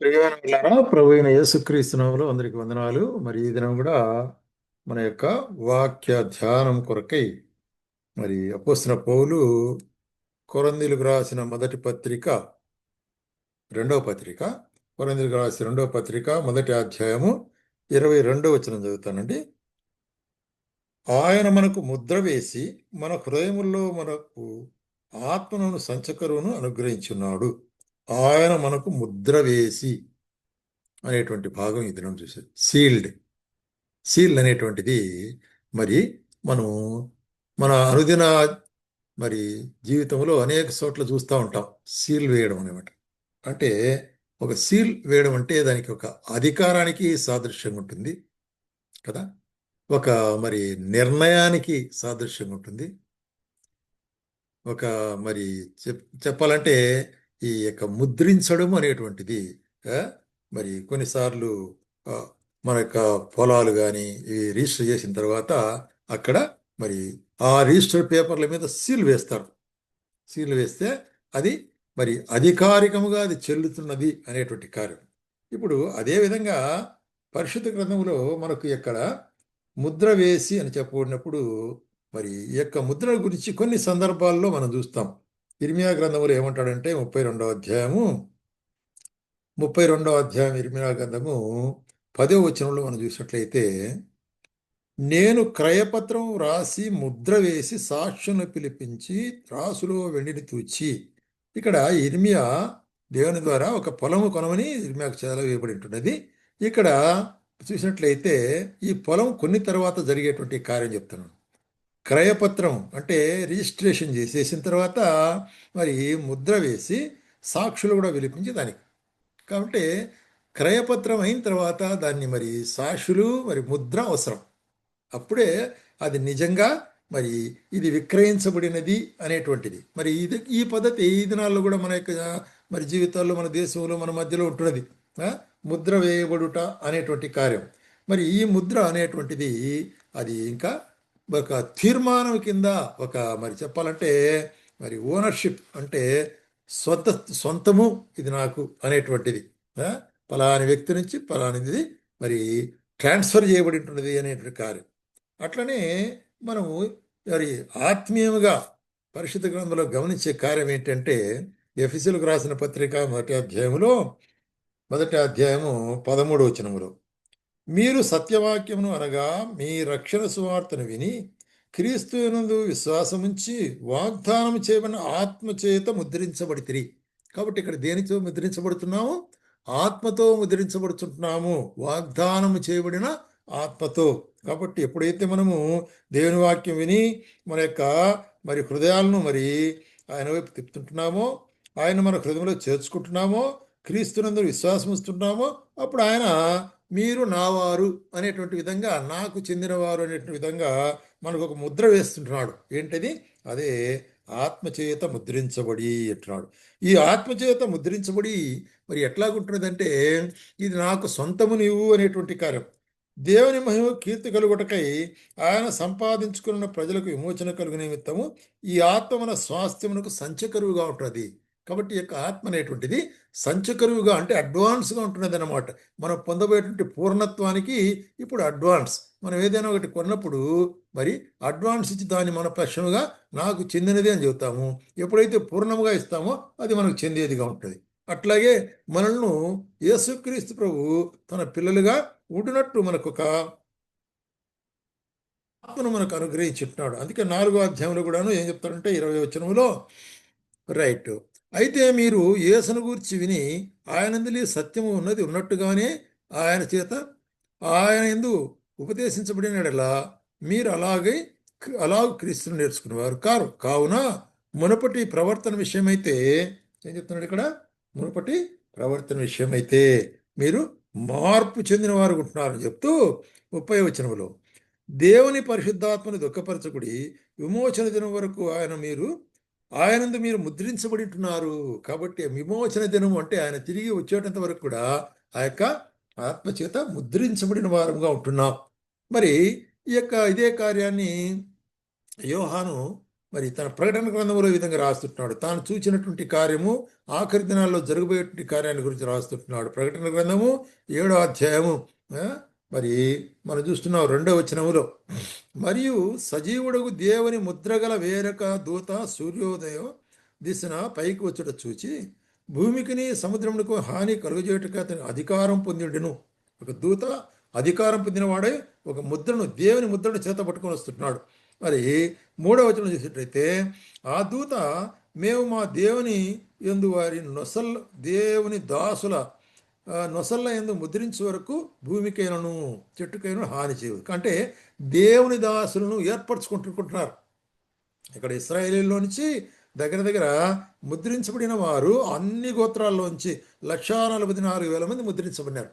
ప్రియమైన ప్రభు అయిన యేసుక్రీస్తునామలో అందరికి వందనాలు. మరి ఈ దినం కూడా మన యొక్క వాక్య ధ్యానం కొరకై మరి అపోసిన పౌలు కొరందీలకు రాసిన మొదటి పత్రిక రెండవ పత్రిక కొరందీలకు రాసిన రెండవ పత్రిక మొదటి అధ్యాయము ఇరవై రెండవ వచనం చదువుతానండి. ఆయన మనకు ముద్ర వేసి మన హృదయముల్లో మనకు ఆత్మను సంచకరువును అనుగ్రహించున్నాడు. ఆయన మనకు ముద్ర వేసి అనేటువంటి భాగం ఈ దినం చూసేది సీల్డ్. సీల్ అనేటువంటిది మరి మనం మన అనుదిన మరి జీవితంలో అనేక చోట్ల చూస్తూ ఉంటాం. సీల్ వేయడం అనమాట అంటే ఒక సీల్ వేయడం అంటే దానికి ఒక అధికారానికి సాదృశ్యంగా ఉంటుంది కదా? ఒక మరి నిర్ణయానికి సాదృశ్యంగా ఉంటుంది. ఒక మరి చెప్ చెప్పాలంటే ఈ యొక్క ముద్రించడం అనేటువంటిది మరి కొన్నిసార్లు మన యొక్క పొలాలు కానీ ఇవి రిజిస్టర్ చేసిన తర్వాత అక్కడ మరి ఆ రిజిస్టర్ పేపర్ల మీద సీల్ వేస్తారు. సీల్ వేస్తే అది మరి అధికారికముగా అది చెల్లుతున్నది అనేటువంటి కార్యం. ఇప్పుడు అదేవిధంగా పరిశుద్ధ గ్రంథంలో మనకు ఇక్కడ ముద్ర వేసి అని చెప్పబడినప్పుడు మరి ఈ యొక్క ముద్ర గురించి కొన్ని సందర్భాల్లో మనం చూస్తాం. ఇర్మియా గ్రంథములు ఏమంటాడంటే ముప్పై రెండవ అధ్యాయము. ముప్పై రెండవ అధ్యాయం ఇర్మియా గ్రంథము పదో వచనంలో మనం చూసినట్లయితే నేను క్రయపత్రం రాసి ముద్ర వేసి సాక్షులను పిలిపించి రాసులో వెండిని తూచి ఇక్కడ ఇర్మియా దేవుని ద్వారా ఒక పొలము కొనమని ఇర్మియాకు చదవబడి వేయబడి ఉంటున్నది. ఇక్కడ చూసినట్లయితే ఈ పొలం కొన్ని తర్వాత జరిగేటువంటి కార్యం చెప్తున్నాను క్రయపత్రం అంటే రిజిస్ట్రేషన్ చేసేసిన తర్వాత మరి ముద్ర వేసి సాక్షులు కూడా పిలిపించి దానికి. కాబట్టి క్రయపత్రం అయిన తర్వాత దాన్ని మరి సాక్షులు మరి ముద్ర అవసరం. అప్పుడే అది నిజంగా మరి ఇది విక్రయించబడినది అనేటువంటిది. మరి ఇది ఈ పద్ధతి ఈ దినాల్లో కూడా మన యొక్క మరి జీవితాల్లో మన దేశంలో మన మధ్యలో ఉంటున్నది. ముద్ర వేయబడుట అనేటువంటి కార్యం. మరి ఈ ముద్ర అనేటువంటిది అది ఇంకా ఒక తీర్మానం కింద ఒక మరి చెప్పాలంటే మరి ఓనర్షిప్ అంటే సొంత సొంతము ఇది నాకు అనేటువంటిది. పలాని వ్యక్తి నుంచి పలానిది మరి ట్రాన్స్ఫర్ చేయబడి ఉంటున్నది అనేటువంటి కార్యం. అట్లనే మనము మరి ఆత్మీయముగా పరిశుద్ధ గ్రంథంలో గమనించే కార్యం ఏంటంటే ఎఫిసులకు రాసిన పత్రిక మొదటి అధ్యాయములో మొదటి అధ్యాయము పదమూడు వచనములో. మీరు సత్యవాక్యమును అనగా మీ రక్షణ సువార్తను విని క్రీస్తునందు విశ్వాసముంచి వాగ్దానం చేయబడిన ఆత్మచేత ముద్రించబడితిరి. కాబట్టి ఇక్కడ దేనితో ముద్రించబడుతున్నాము? ఆత్మతో ముద్రించబడుతుంటున్నాము వాగ్దానము చేయబడిన ఆత్మతో. కాబట్టి ఎప్పుడైతే మనము దేవుని వాక్యం విని మన యొక్క మరి హృదయాలను మరి ఆయన వైపు తిప్పుతుంటున్నామో ఆయన మన హృదయంలో చేర్చుకుంటున్నామో క్రీస్తునందు విశ్వాసం ఇస్తున్నామో అప్పుడు ఆయన మీరు నావారు అనేటువంటి విధంగా నాకు చెందినవారు అనేటువంటి విధంగా మనకు ఒక ముద్ర వేస్తుంటున్నాడు. ఏంటది? అదే ఆత్మచేత ముద్రించబడి అంటున్నాడు. ఈ ఆత్మచేత ముద్రించబడి మరి ఎట్లాగుంటున్నదంటే ఇది నాకు సొంతము నీవు అనేటువంటి కార్యం. దేవుని మహిమ కీర్తి కలుగుటకై ఆయన సంపాదించుకున్న ప్రజలకు విమోచన కలుగు నిమిత్తము ఈ ఆత్మ మన స్వాస్థ్యమునకు సంచకరువుగా ఉంటుంది కాబట్టి ఈ యొక్క ఆత్మ అనేటువంటిది సంచకరువుగా అంటే అడ్వాన్స్గా ఉంటున్నది అనమాట మనం పొందబోయేటువంటి పూర్ణత్వానికి ఇప్పుడు అడ్వాన్స్. మనం ఏదైనా ఒకటి కొన్నప్పుడు మరి అడ్వాన్స్ ఇచ్చి దాన్ని మన పక్షముగా నాకు చెందినది అని చెబుతాము. ఎప్పుడైతే పూర్ణముగా ఇస్తామో అది మనకు చెందేదిగా ఉంటుంది. అట్లాగే మనల్ని యేసుక్రీస్తు ప్రభు తన పిల్లలుగా ఉండినట్టు మనకు ఒక ఆత్మను మనకు అనుగ్రహించుంటున్నాడు అందుకే నాలుగో అధ్యాయంలో కూడాను ఏం చెప్తాడంటే ఇరవై వచనంలో రైట్ అయితే మీరు యేసును గూర్చి విని ఆయనందులి సత్యము ఉన్నది ఉన్నట్టుగానే ఆయన చేత ఆయన ఎందు ఉపదేశించబడినలా మీరు అలాగే అలాగ క్రీస్తుని నేర్చుకునేవారు కారు. కావున మునపటి ప్రవర్తన విషయమైతే ఏం చెప్తున్నాడు ఇక్కడ? మునపటి ప్రవర్తన విషయమైతే మీరు మార్పు చెందిన వారు ఉంటున్నారని చెప్తూ ముప్పై వచనములో దేవుని పరిశుద్ధాత్మని దుఃఖపరచకుడి విమోచన దినం వరకు ఆయన మీరు ఆయనందు మీరు ముద్రించబడి ఉంటున్నారు కాబట్టి విమోచన దినం అంటే ఆయన తిరిగి వచ్చేటంత వరకు కూడా ఆ యొక్క ఆత్మచేత ముద్రించబడిన వారంగా ఉంటున్నాం. మరి ఈ యొక్క ఇదే కార్యాన్ని యోహాను మరి తన ప్రకటన గ్రంథంలో ఈ విధంగా రాస్తుంటున్నాడు. తాను చూచినటువంటి కార్యము ఆఖరి దినాల్లో జరగబోయేటువంటి కార్యాన్ని గురించి రాస్తుంటున్నాడు. ప్రకటన గ్రంథము ఏడో అధ్యాయము మరి మనం చూస్తున్నాం రెండవ వచనములో మరియు సజీవుడకు దేవుని ముద్రగల వేరొక దూత సూర్యోదయం దిశన పైకి వచ్చుట చూచి భూమికిని సముద్రమునకు హాని కలుగజేయటకు అతని అధికారం పొందిండును ఒక దూత అధికారం పొందినవాడే ఒక ముద్రను దేవుని ముద్రను చేత పట్టుకొని వస్తున్నాడు. మరి మూడవ వచనం చూసినట్లయితే ఆ దూత మేము మా దేవుని ఎందు వారి నొసల్ దేవుని దాసుల నొసల్ల ఎందు ముద్రించే వరకు భూమికైనను చెట్టుకైన హాని చేయదు. అంటే దేవుని దాసులను ఏర్పరచుకుంటుకుంటున్నారు ఇక్కడ ఇస్రాయేలీలో నుంచి దగ్గర దగ్గర ముద్రించబడిన వారు అన్ని గోత్రాల్లోంచి లక్షా నలభై నాలుగు వేల మంది ముద్రించబడినారు.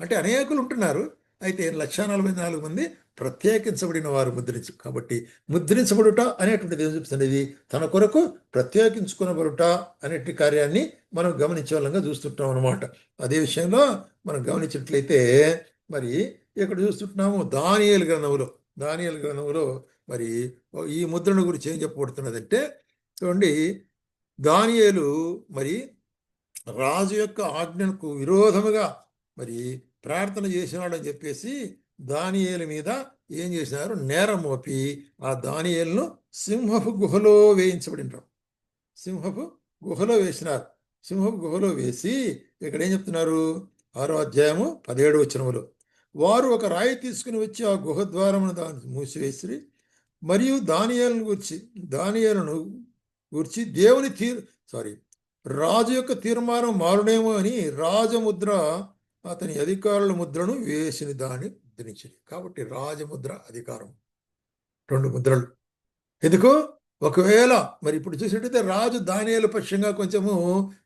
అంటే అనేకులు ఉంటున్నారు. అయితే లక్ష నలభై నాలుగు మంది ప్రత్యేకించబడిన వారు ముద్రించు కాబట్టి ముద్రించబడుట అనేటువంటిది ఏం చెప్తున్నది తన కొరకు ప్రత్యేకించుకునబడుట అనేటి కార్యాన్ని మనం గమనించే వాళ్ళంగా చూస్తుంటాం అనమాట అదే విషయంలో మనం గమనించినట్లయితే మరి ఇక్కడ చూస్తుంటున్నాము దానియల్ గ్రంథములో. దానియల్ గ్రంథములో మరి ఈ ముద్రను గురించి ఏం చెప్పబడుతున్నదంటే చూడండి దానియేలు మరి రాజు యొక్క ఆజ్ఞకు విరోధముగా మరి ప్రార్థన చేసినాడని చెప్పేసి దానియేలు మీద ఏం చేసినారు? నేరం మోపి ఆ దానియేలును సింహపు గుహలో వేయించబడినారు. సింహపు గుహలో వేసినారు. సింహపు గుహలో వేసి ఇక్కడ ఏం చెప్తున్నారు? ఆరో అధ్యాయము పదిహేడు వచ్చినములు వారు ఒక రాయి తీసుకుని వచ్చి ఆ గుహ ద్వారమును దాన్ని మూసివేసి మరియు దానియాలను గురించి దానియాలను గురించి దేవుని తీర్ సారీ రాజు యొక్క తీర్మానం మారునేమో అని రాజముద్ర అతని అధికారుల ముద్రను వేసిన దాన్ని ముద్రించింది కాబట్టి రాజముద్ర అధికారం. రెండు ముద్రలు. ఎందుకు? ఒకవేళ మరి ఇప్పుడు చూసినట్టయితే రాజు దానియాల పక్షంగా కొంచెము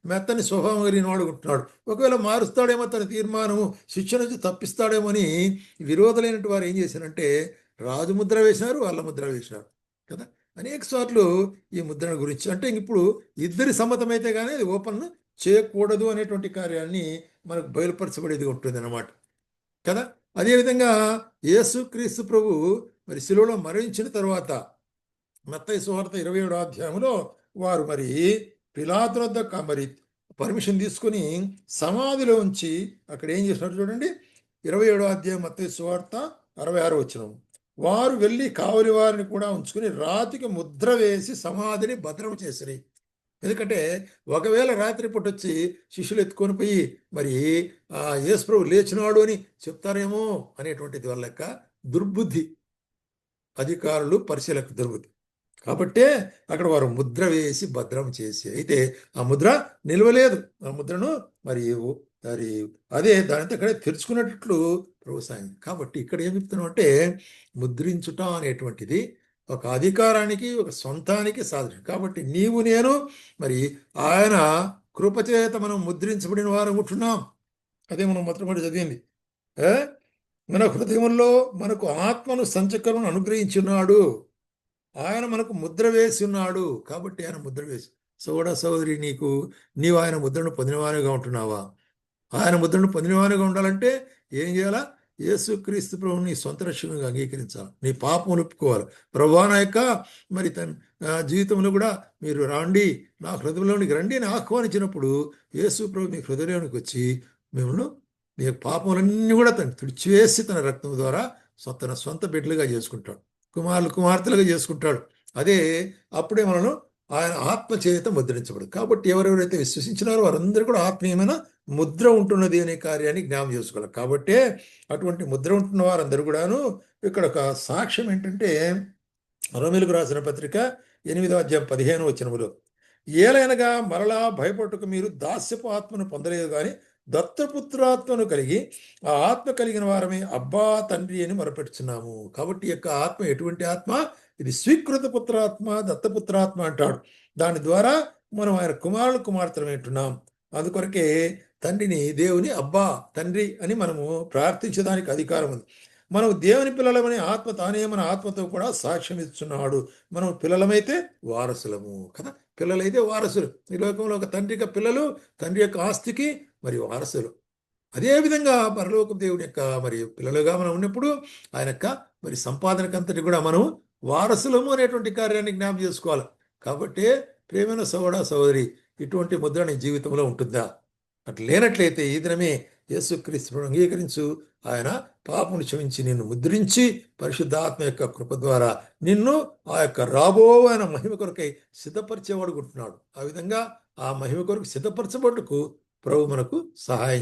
మెత్తని స్వభావం కలిగిన వాడు ఉంటున్నాడు. ఒకవేళ మారుస్తాడేమో తన తీర్మానము శిక్ష నుంచి తప్పిస్తాడేమో అని విరోధులైనటువంటి వారు ఏం చేశారంటే రాజు ముద్ర వేసినారు వాళ్ళ ముద్ర వేసినారు కదా? అనేక సార్లు ఈ ముద్రణ గురించి అంటే ఇప్పుడు ఇద్దరి సమ్మతమైతే కానీ అది ఓపెన్ చేయకూడదు అనేటువంటి కార్యాన్ని మనకు బయలుపరచబడేది ఉంటుంది అన్నమాట కదా అదేవిధంగా యేసుక్రీస్తు ప్రభు మరి శిలువలో మరణించిన తర్వాత మత్తయి సువార్త ఇరవై ఏడో అధ్యాయంలో వారు మరి పిలాతు వద్ద మరి పర్మిషన్ తీసుకుని సమాధిలో ఉంచి అక్కడ ఏం చేసినారు చూడండి? ఇరవై ఏడో అధ్యాయం మత్తయి సువార్త అరవై ఆరు వచ్చిన వారు వెళ్ళి కావలి వారిని కూడా ఉంచుకుని రాతికి ముద్ర వేసి సమాధిని భద్రం చేసిరి. ఎందుకంటే ఒకవేళ రాత్రిపూట వచ్చి శిష్యులు ఎత్తుకొని పోయి మరి ఆ యేసు ప్రభు లేచినాడు అని చెప్తారేమో అనేటువంటిది వాళ్ళ యొక్క దుర్బుద్ధి. అధికారులు పరిశీలక దుర్బుద్ధి. కాబట్టే అక్కడ వారు ముద్ర వేసి భద్రం చేసి అయితే ఆ ముద్ర నిలవలేదు. ఆ ముద్రను మరి మరి అదే దానితో అక్కడే తెరుచుకున్నట్లు ప్రభు సాయం. కాబట్టి ఇక్కడ ఏం చెప్తున్నాం అంటే ముద్రించుట అనేటువంటిది ఒక అధికారానికి ఒక సొంతానికి సాధనం కాబట్టి నీవు నేను మరి ఆయన కృపచేత మనం ముద్రించబడిన వారు ఉంటున్నాం. అదే మనం మొట్టమొదటి చదివింది. ఏ? మన హృదయంలో మనకు ఆత్మను సంచకరను అనుగ్రహించున్నాడు. ఆయన మనకు ముద్ర వేసి ఉన్నాడు కాబట్టి ఆయన ముద్ర వేసి సోడ సోదరి నీకు నీవు ఆయన ముద్రను పొందినవానిగా ఉంటున్నావా? ఆయన ముద్రను పొందినవానిగా ఉండాలంటే ఏం చేయాలా? యేసుక్రీస్తు ప్రభు ప్రభుని నీ సొంత రక్షణగా అంగీకరించాలి. నీ పాపములు ఒప్పుకోవాలి. ప్రభా నా యొక్క మరి తన జీవితంలో కూడా మీరు రాండి నా హృదయంలోనికి రండి అని ఆహ్వానించినప్పుడు యేసు ప్రభు మీ హృదయంలోనికి వచ్చి మిమ్మల్ని మీ పాపములన్నీ కూడా తను తుడిచివేసి తన రక్తం ద్వారా తన సొంత బిడ్డలుగా చేసుకుంటాడు. కుమారులు కుమార్తెలుగా చేసుకుంటాడు. అదే అప్పుడే మనను ఆయన ఆత్మ చేత ముద్రించబడు. కాబట్టి ఎవరెవరైతే విశ్వసించినారో వారందరూ కూడా ఆత్మీయమైన ముద్ర ఉంటున్నది అనే కార్యాన్ని జ్ఞాపం చేసుకోవాలి. కాబట్టే అటువంటి ముద్ర ఉంటున్న వారందరూ కూడాను ఇక్కడ ఒక సాక్ష్యం ఏంటంటే రోమిలకు రాసిన పత్రిక ఎనిమిదో అధ్యాయం పదిహేను వచనములో ఏలైనగా మరలా భయపట్టుకు మీరు దాస్యపు ఆత్మను పొందలేదు కానీ దత్తపుత్రాత్మను కలిగి ఆ ఆత్మ కలిగిన వారమే అబ్బా తండ్రి అని మొరపెట్టుచున్నాము. కాబట్టి యొక్క ఆత్మ ఎటువంటి ఆత్మ? ఇది స్వీకృత పుత్రాత్మ దత్తపుత్రాత్మ అంటాడు. దాని ద్వారా మనం ఆయన కుమారులు కుమార్తెలు వింటున్నాం అందుకొరకే తండ్రిని దేవుని అబ్బా తండ్రి అని మనము ప్రార్థించడానికి అధికారం ఉంది. మనం దేవుని పిల్లలమని ఆత్మ తానే మన ఆత్మతో కూడా సాక్ష్యం ఇస్తున్నాడు. మనం పిల్లలమైతే వారసులము కదా. పిల్లలైతే వారసులు. ఈ లోకంలో ఒక తండ్రి యొక్క పిల్లలు తండ్రి యొక్క ఆస్తికి మరి వారసులు. అదేవిధంగా పరలోక దేవుడి యొక్క మరి పిల్లలుగా మనం ఉన్నప్పుడు ఆయన యొక్క మరి సంపాదనకంతటి కూడా మనం వారసులము అనేటువంటి కార్యాన్ని జ్ఞాపం చేసుకోవాలి. కాబట్టి ప్రేమైన సోదర సోదరి ఇటువంటి ముద్ర నీ జీవితంలో ఉంటుందా? అట్లా లేనట్లయితే ఈ దినమే యేసుక్రీస్తును అంగీకరించు. ఆయన పాపను క్షమించి నిన్ను ముద్రించి పరిశుద్ధాత్మ యొక్క కృప ద్వారా నిన్ను ఆ యొక్క రాబో ఆయన మహిమ కొరకై సిద్ధపరిచేవాడుకుంటున్నాడు. ఆ విధంగా ఆ మహిమ కొరకు సిద్ధపరచబడుకు ప్రభు మనకు సహాయం